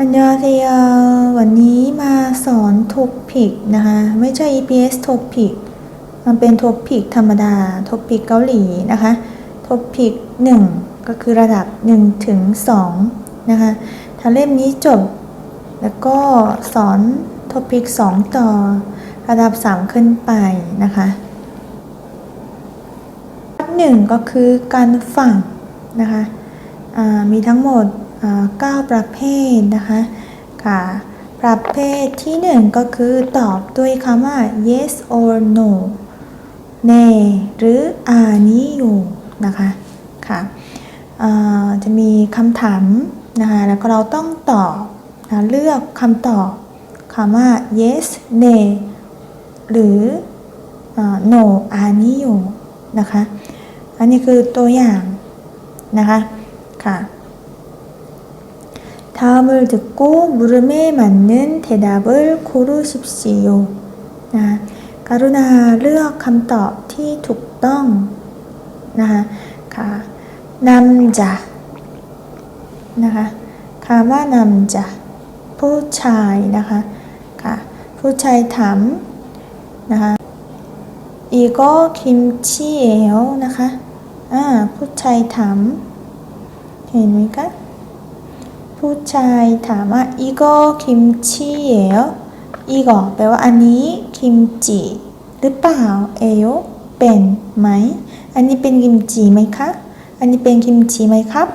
อันยอเซโยวันนี้มาสอนท็อปิกนะคะ ไม่ใช่ EPS ท็อปิกมันเป็นท็อปิกธรรมดาท็อปิกเกาหลีนะคะท็อปิก1ก็คือระดับ 1 ถึง 2 นะคะ ถ้าเล่มนี้จบ แล้วก็สอนท็อปิก 2 ต่อระดับ 3 ขึ้นไปนะคะหนึ่งก็คือการฟังนะคะมีทั้งหมด 9 ประเภทนะคะค่ะประเภทที่หนึ่งก็คือตอบด้วยคำว่า yes or no เนหรืออานิอยู่นะคะค่ะจะมีคำถามนะคะแล้วก็เราต้องตอบนะเลือกคำตอบคำว่า yes เนหรืออ no อานิอยู่นะคะอันนี้คือตัวอย่างนะคะค่ะ 다음을 듣고 물음에 맞는 대답을 고르십시오. 나 가루나 르어 감떠 티 툭덩 나가 남자. 나가 가마 남자. 포차이. 나가 가 포차이 탐. 나가 이거 김치예요. 나가 아 포차이 탐. 됩니까? ผู้ชายถามว่าอีก็คิมชิเอ๋ออีกอแปลว่าอันนี้คิมจิหรือเปล่าเอวเป็นไหม อันนี้เป็นคิมจิไหมคะ อันนี้เป็นคิมจิไหมครับ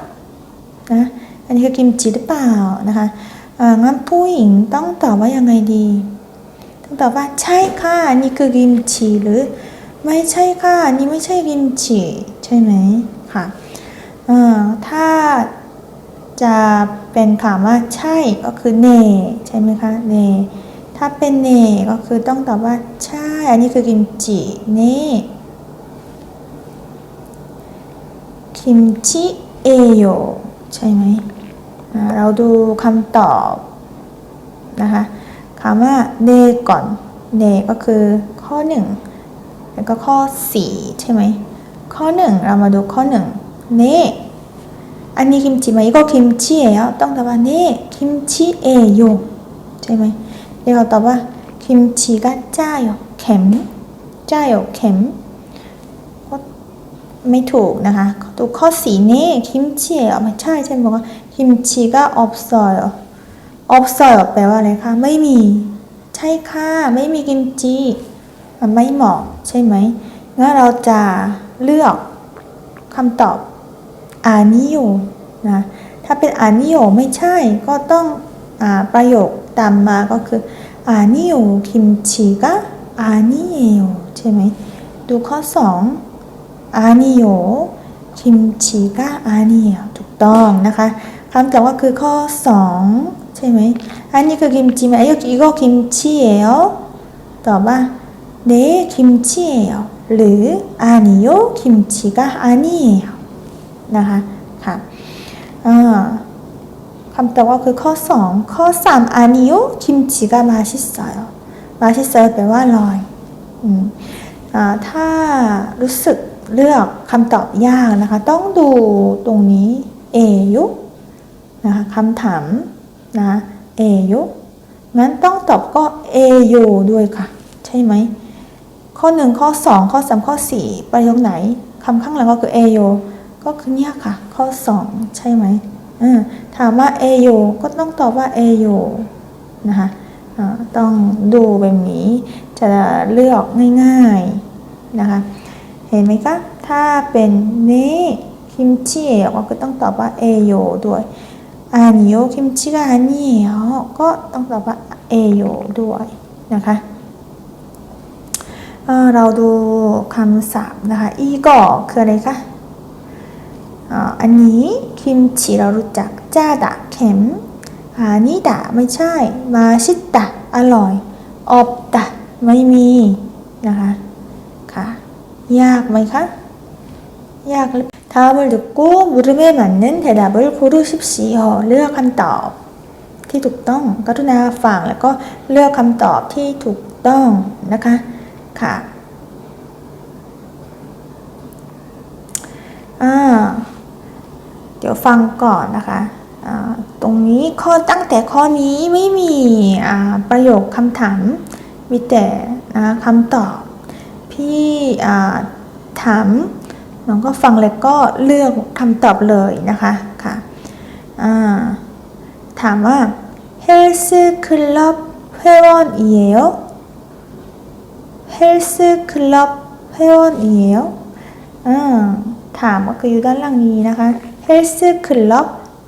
นะอันนี้คือคิมจิหรือเปล่านะคะงั้นผู้หญิงต้องตอบว่ายังไงดี ต้องตอบว่าใช่ค่ะอันนี้คือคิมจิหรือ ไม่ใช่ค่ะอันนี้ไม่ใช่คิมจิใช่ไหมค่ะถ้า จะเป็นคำว่าใช่ก็คือเนใช่ไหมคะเนถ้าเป็นเนก็คือต้องตอบว่าใช่ อันนี้คือกิมจิเนกิมจิเอโยใช่ไหมเราดูคำตอบนะคะคำว่าเนก่อนเนก็คือข้อหนึ่งแล้วก็ข้อ 4 ใช่ไหมข้อ 1 เรามาดูข้อ 1 เน่ อันนี้กิมจิไหมก็กิมจิเอ๋อต้องตอบว่าเน่กิมจิเอโยใช่ไหมเดี๋ยวตอบว่ากิมจิก็จ้าโยเข็มจ้าโยเข็มก็ไม่ถูกนะคะตัวข้อ4เน่กิมจิเอ๋อไม่ใช่ใช่ไหมบอกว่ากิมจิก็อบซอยอบซอยแปลว่าอะไรคะไม่มี ใช่ค่ะ ไม่มีกิมจิมันไม่เหมาะใช่ไหมงั้นเราจะเลือกคำตอบ อานิโยนะถ้าเป็นอานิโยไม่ใช่ก็ต้องอประโยคตามมาก็คืออานิโยคิมชิกะอานิเยโยใช่ไหมดูข้อ2อานิโยคิมชิกะอานิเยถูกต้องนะคะคำตอบก็คือข้อ 2 ใช่ไหมอันนี้คือกิมจิไหมอีกอีกกิมจิเอลตอบว่าเนคิมจิเอลหรืออานิโยคิมจิกะอานิเยโย นะคะค่ะคำตอบก็คือข้อ 2 ข้อ 3 อานิโยกิมจิกามาชิซอยมาชิซอยแปลว่าลอยอถ้ารู้สึกเลือกคำตอบยากนะคะ ต้องดูตรงนี้เอยุนะคะคำถามนะเอยุงั้นต้องตอบก็เอยูด้วยค่ะ ใช่ไหม ข้อ 1 ข้อ 2 ข้อ 3 ข้อ 4 ประโยคไหนคำข้างหลังก็คือเอโย ก็คือเนี่ยค่ะ ข้อ 2 ใช่ไหมอ่าถามว่าเอโยก็ต้องตอบว่าเอโยนะคะต้องดูแบบนี้จะเลือกง่ายๆนะคะ เห็นไหมคะถ้าเป็นเนคิมจิเอก็ต้องตอบว่าเอโยด้วยอานิโยคิมจิกาอานิโยก็ต้องตอบว่าเอโยด้วยนะคะเเราดูคำศัพท์นะคะอีก่อคืออะไรคะ อ่าอันนี้คิมจิเรารู้จักจ้าดะเข็มอานิดะไม่ใช่ มาชิตะอร่อย อบตะไม่มีนะคะค่ะ ยากไหมคะ ยากหรือ 다음을 듣고 물음에 맞는 대답을 고르십시오. เลือกคำตอบที่ถูกต้อง กรุณาฟังแล้วก็เลือกคำตอบที่ถูกต้องนะคะ ค่ะ อ่า เดี๋ยวฟังก่อนนะคะ อ่าตรงนี้ข้อตั้งแต่ข้อนี้ไม่มีอ่าประโยคคำถาม มีแต่นะคะคำตอบ พี่อ่าถามน้องก็ฟังแล้วก็เลือกคำตอบเลยนะคะค่ะอ่าถามว่า 헬스 클럽 회원이에요? 헬스 클럽 회원이에요? อ่าถามก็คืออยู่ด้านล่างนี้นะคะ 헬스 클럽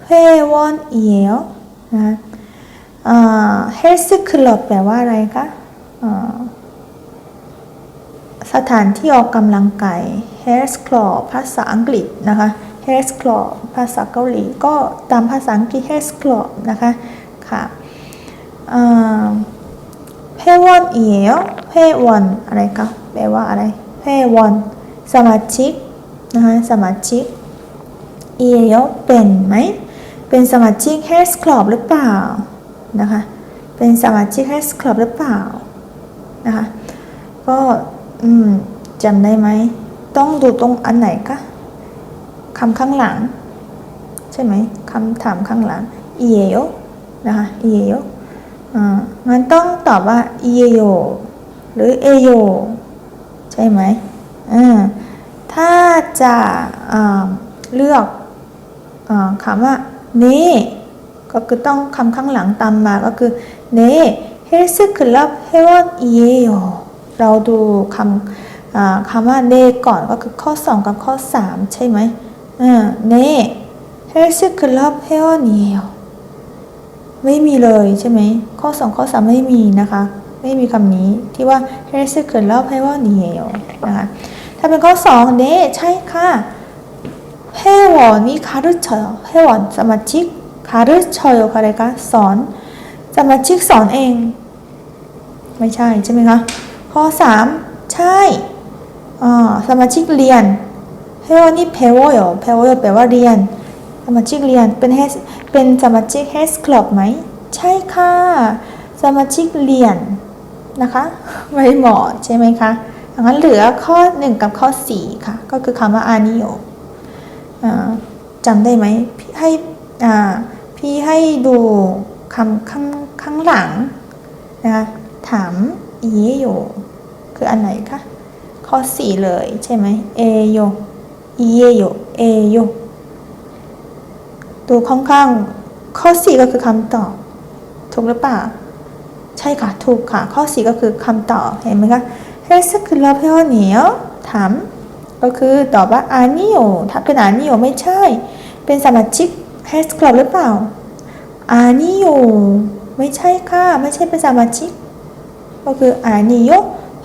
회원이에요? นะคะอ่า 헬스 클럽 แปลว่าอะไรคะอ่าสถานที่ออกกำลังกาย Health Club ภาษาอังกฤษนะคะ Health Club ภาษาเกาหลีก็ตามภาษาอังกฤษ Health Club นะคะค่ะอ่าเฮวอนเอียวเฮวอนอะไรคะแปลว่าอะไรเฮวอนสมาชิกนะคะสมาชิก เอียวเป็นไหม เป็นสมาชิก Health Club หรือเปล่านะคะ เป็นสมาชิก Health Club หรือเปล่านะคะ ก็จำได้ไหม ต้องดูตรงอันไหนคะคำข้างหลัง ใช่ไหมคำถามข้างหลังเอียวนะคะเอียวอ่างั้นต้องตอบว่าเอียวหรือเอโยใช่ไหมอ่าถ้าจะเลือก คำว่าเนก็คือต้องคำข้างหลังตามมาก็คือเนเฮลส์คลับเฮวันเอียวเราดูคำคำว่าเนก่อนก็คือข้อ 2 กับข้อ 3 ใช่ไหมเน่เฮลส์คลับเฮอนียไม่มีเลยใช่ไหมข้อ 2 ข้อ 3 ไม่มีนะคะ ไม่มีคำนี้ที่ว่าเฮลส์คลับเฮอนียนะคะถ้าเป็นข้อ2เน่ใช่ค่ะ เฮวอนี่คารุชอยเฮวอนสมาชิกคารุชอยอะไรคะสอนสมาชิกสอนเองไม่ใช่ใช่ไหมคะข้อ 3 ใช่สมาชิกเรียนเฮวนี่เพวโยเพวโยแปลว่าเรียน สมาชิกเรียนเป็นเฮสเป็นสมาชิกเฮสคลับไหม ใช่ค่ะ สมาชิกเรียนนะคะไม่เหมาะใช่ไหมคะดังนั้นเหลือข้อ 1 กับข้อ 4 ค่ะ ก็คือคำว่าอานิโย จำได้ไหมพี่ให้พี่ให้ดูคำข้างข้างหลังนะคะถามอีโยคืออันไหนคะข้อ4เลยใช่ไหมเอโยอีเยโยเอโยตัวข้างข้อ4ก็คือคำตอบ ถูกหรือเปล่า ใช่ค่ะ ถูกค่ะ ข้อ4ก็คือคำตอบเห็นไหมคะเฮสคือเราเพื่อนเหนียวถาม ก็คือตอบว่าอานิโยถ้าเป็นอานิโยไม่ใช่ เป็นสมาชิกเฮสคลับหรือเปล่าอานิโยไม่ใช่ค่ะ ไม่ใช่เป็นสมาชิก ก็คืออานิโย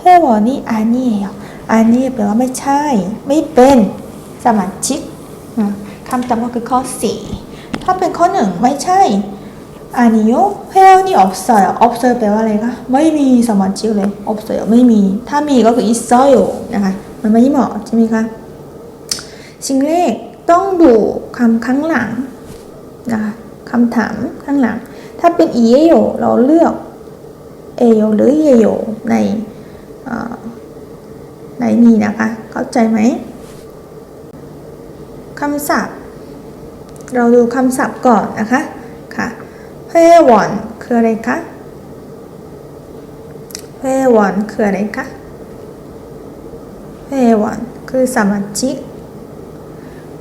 เฮวอนี่อานิเอลอานิแปลว่าไม่ใช่ ไม่เป็นสมาชิกอะคำตอบก็คือข้อ 4 ถ้าเป็นข้อ 1 ไม่ใช่อานิโยเฮวนี่ออฟเซอร์ออฟเซอร์แปลว่าอะไรคะ ไม่มีสมาชิกเลยออฟเซอร์ไม่มี ถ้ามีก็คืออิสโซโยนะคะ มันไม่เหมาะใช่ไหมคะสิ่งแรกต้องดูคำข้างหลังนะคะคำถามข้างหลัง ถ้าเป็นอีเอโยเราเลือกเอโยหรือเยโยในในนี้นะคะ เข้าใจไหมคำศัพท์ เราดูคำศัพท์ก่อนนะคะค่ะเฮวอนคืออะไรคะเฮวอนคืออะไรคะ เฮวอนคือสมาชิก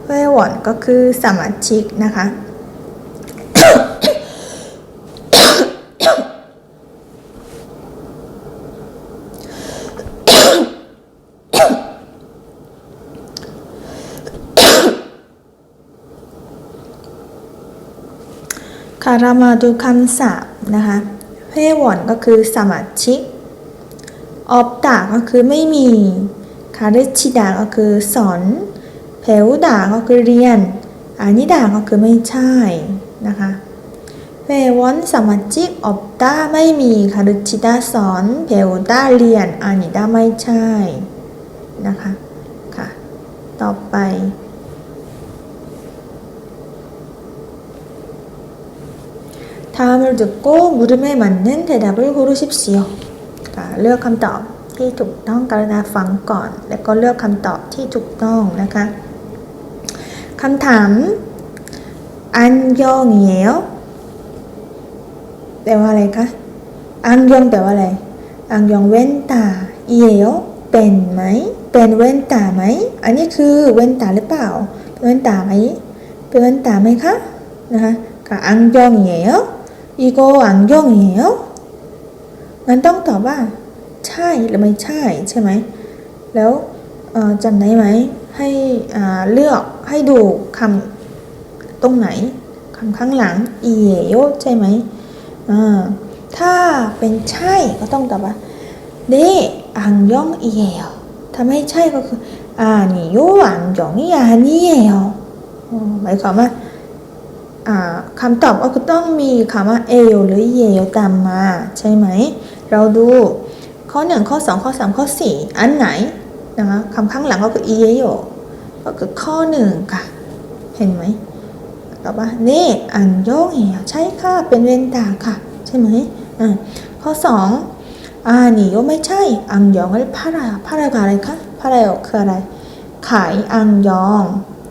เฮวอนก็คือสมาชิกนะคะค่ะเรามาดูคำศัพท์นะคะเฮวอนก็คือสมาชิกออบดาก็คือไม่มี คาริชิดาก็คือสอน เพลดาก็คือเรียน อานิดาก็คือไม่ใช่นะคะเฮวอนสมาชิกออบดาไม่มี คาริชิดาสอน เพลดาเรียน อานิดาไม่ใช่นะคะ ค่ะ ต่อไป 다음을 듣고 물음에 맞는 대답을 고르십시오. ค่ะเลือกคำตอบ ที่ถูกต้องกรณาฟังก่อน แล้วก็เลือกคำตอบที่ถูกต้องนะคะคำถามอันยองเหยลแปลว่าอะไรคะอังยองแปลว่าอะไรอังยองเว้นตาเหยลเป็นไหมเป็นเว้นตาไหมอันนี้คือเว้นตาหรือเปล่าเป็นเว้นตาไหมเป็นเว้นตาไหมคะนะคะกับอังยองเยลอีโกอังยองเยลมันต้องตอบว่า ใช่หรือไม่ใช่ใช่ไหมแล้วจำได้ไหมให้เลือกให้ดูคำตรงไหนคำข้างหลังอีเยลใช่ไหมถ้าเป็นใช่ก็ต้องตอบว่าเดอังยองอีเยลถ้าไม่ใช่ก็คืออานิโยอังยองอีอานิเยลอ๋อหมายความว่าอ่าคำตอบก็ต้องมีคำว่าเอลหรือเยลตามมา ใช่ไหม เราดู ข้อ 1 ข้อ 2 ข้อ 3 ข้อ 4 อันไหนนะคะคำข้างหลังก็คือเอโยก็คือข้อ 1 ค่ะ เห็นไหมตอบว่านี่อันโยงเหี่ยวใช่ค่ะ เป็นเวนตาค่ะ ใช่ไหมอ่าข้อ 2อ่านี่โยไม่ใช่ อังยองอะไรพาราพารากับอะไรคะพาราคืออะไร ขายอังยอง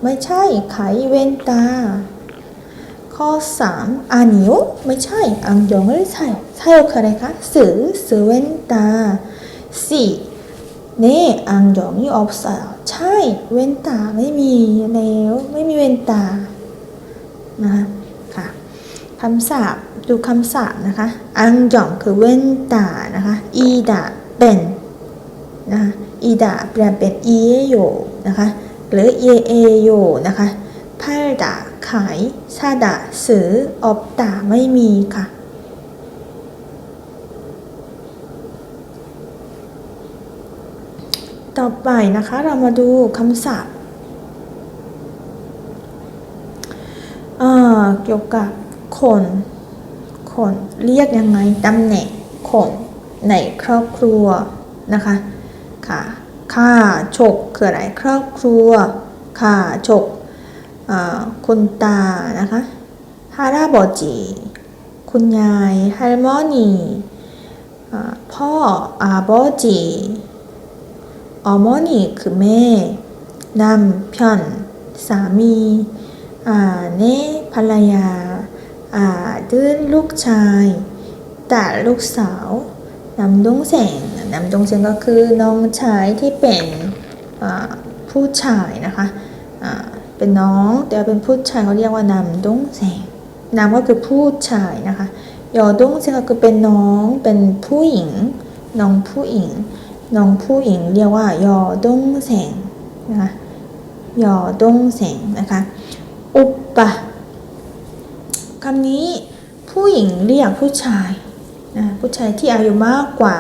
ไม่ใช่ขายเวนตาข้อ 3อานิวไม่ใช่ อังยองไม่ใช่ใช่ คืออะไรคะสื่อสื่อเว้นตา 4. นี่อังยองนี่ออฟใช่เว้นตาไม่มีแล้วไม่มีเว้นตานะคะค่ะคำศัพท์ดูคำศัพท์นะคะ อังยองคือเว้นตานะคะ อีดาเป็นนะคะอีดาแปลเป็นเอโยนะคะ หรือเอเอโยนะคะ팔다ขายซาดะซื้อออบตาไม่มีค่ะ ต่อไปนะคะเรามาดูคำศัพท์เกี่ยวกับคน คนเรียกยังไงตำแหน่งคนในครอบครัวนะคะค่ะค่าฉกคืออะไรครอบครัวค่าฉกคุณตานะคะฮาราบอจิคุณยายฮาร์มอนีอ่าพ่ออาบอจิ ออมอนีคือแม่นำพยอนสามีอ่าเน่ภรรยาอ่าดื้นลูกชายตาลูกสาวนำดงแสงนำดงแสงก็คือน้องชายที่เป็นอ่าผู้ชายนะคะอ่าเป็นน้องแต่เป็นผู้ชายเขาเรียกว่านำดงแสงนำก็คือผู้ชายนะคะยอดงแสงก็คือเป็นน้องเป็นผู้หญิง น้องผู้หญิง น้องผู้หญิงเรียกว่ายอดงแสงนะคะยอดงแสงนะคะอุปปะคำนี้ผู้หญิงเรียกผู้ชายนะผู้ชายที่อายุมากกว่า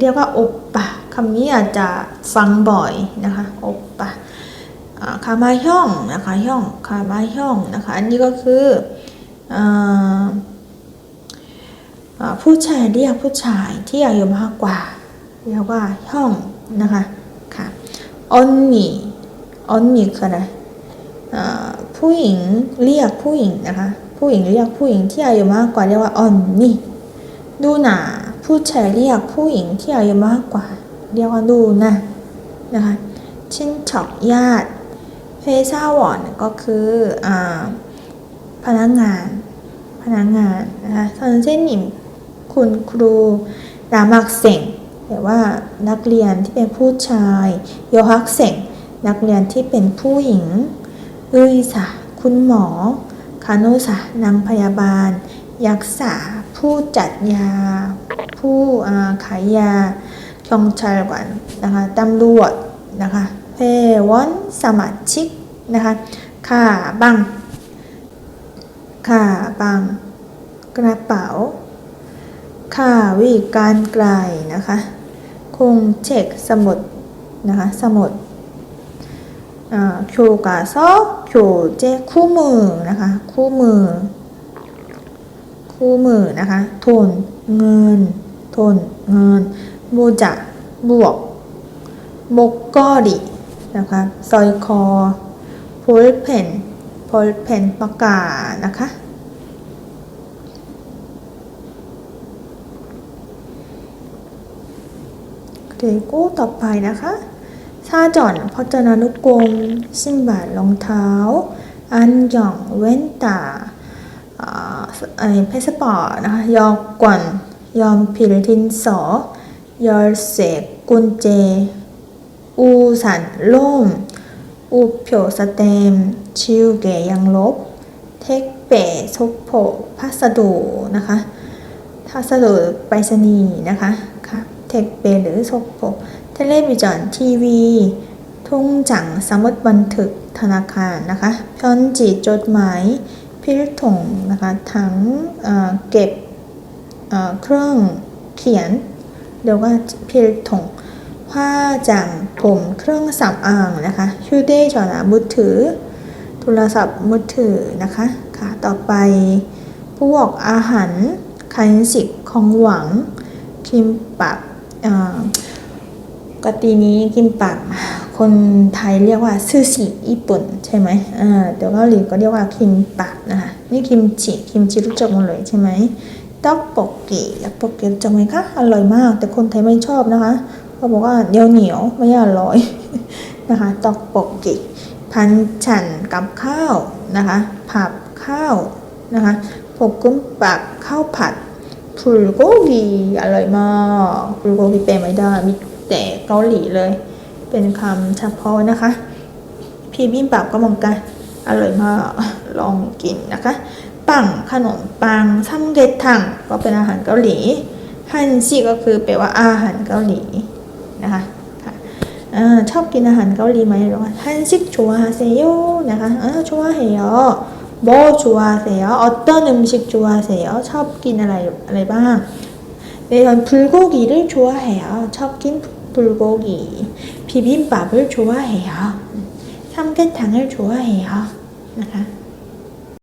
เรียกว่าอุปปะคำนี้อาจจะฟังบ่อยนะคะอุปปะคามาย่องนะคะย่องคามาย่องนะคะอันนี้ก็คืออผู้ชายเรียกผู้ชายที่อายุมากกว่า เรียกว่าย่องนะคะค่ะออนนี่ออนนี่คืออะไรผู้หญิงเรียกผู้หญิงนะคะผู้หญิงเรียกผู้หญิงที่อายุมากกว่าเรียกว่าออนนี่ดูหนาผู้ชายเรียกผู้หญิงที่อายุมากกว่า เรียกว่าดูนะนะคะชินช็อกญาติเพซาวอนก็คืออพนักงาน พนักงานนะคะส่วนเช่นนิมคุณครูดามักเสง แต่ว่านักเรียนที่เป็นผู้ชายโยฮักเสงนักเรียนที่เป็นผู้หญิงอุยสาคุณหมอ คานุสานางพยาบาล ยักษาผู้จัดยา ผู้ขายยาชองชาลวันนะคะตำรวจนะคะเพวอนสมาชิกนะคะค่าบังค่าบังกระเป๋าค่าวิการไกลนะคะ คงเช็คสมุดนะคะสมุดโคกาซอโคเจคู่มือนะคะคู่มือ คู่มือนะคะโทนเงินโทนเงินบูจะบวกบกกอดินะคะซอยคอโพลเพนโพลเพนปากกานะคะ เดี๋ยวกู้ต่อไปนะคะซาจอนพจนานุกรมสิ้นบาทรองเท้าอันยองเว้นตาอ่าไอเพสปอร์ตนะคะยอกกวนยอมพิรทินสอยอเสกกุญแจอูสันล่มอูเผียวสเตม ชิวเกยังลบ เทคเปซุปโผพัสดุนะคะพัสดุไปรษณีย์นะคะค่ะ เทคเปหรือซุปโผเทเลวิจอนทีวีทุ่งจังสมุดบันทึกธนาคาร นะคะพอนจีจดหมายพิรถงนะคะถังเเก็บเเครื่อง เขียน เรียกว่าพิรถงผ้าจังผม เครื่อง สำอาง นะคะชูเดจอนะมือถือ โทรศัพท์ มือถือ นะคะ ค่ะ ต่อไป พวก อาหาร คันสิกของหวัง คิมปับ กตินี้คิมปับคนไทยเรียกว่าซื่อสีญี่ปุ่นใช่ไหมอ่าเดี๋ยวเกาหลีก็เรียกว่าคิมปับนะคะนี่คิมจิคิมจิรู้จักหมดเลยใช่ไหมต๊อกปกกีต๊อกปกกี้จักไหมคะอร่อยมาก แต่คนไทยไม่ชอบนะคะเขาบอกว่าเหนียวเหนียวไม่อร่อยนะคะต๊อกปกกีพันฉันกับข้าวนะคะผับข้าวนะคะผกกุ้มปักข้าวผัด พุลโกกีอร่อยมากพุลโกกีแปลไม่ได้มีแต่เกาหลีเลย เป็นคำเฉพาะนะคะ พี่บิมบับก็มอนกัน อร่อยมากลองกินนะคะ ปังขนมปังซัมเกตังก็เป็นอาหารเกาหลีฮันซิก็คือแปลว่าอาหารเกาหลีนะคะคะอชอบกินอาหารเกาหลีไหมหรือว่าฮันซิกชัวเซโยนะคะชัวเฮโยวเซโยอ 뭐 좋아하세요? 어떤 음식 좋아하세요? 첩기나 레방. 네, 전 불고기를 좋아해요. 첩긴 불고기. 비빔밥을 좋아해요. 삼계탕을 좋아해요.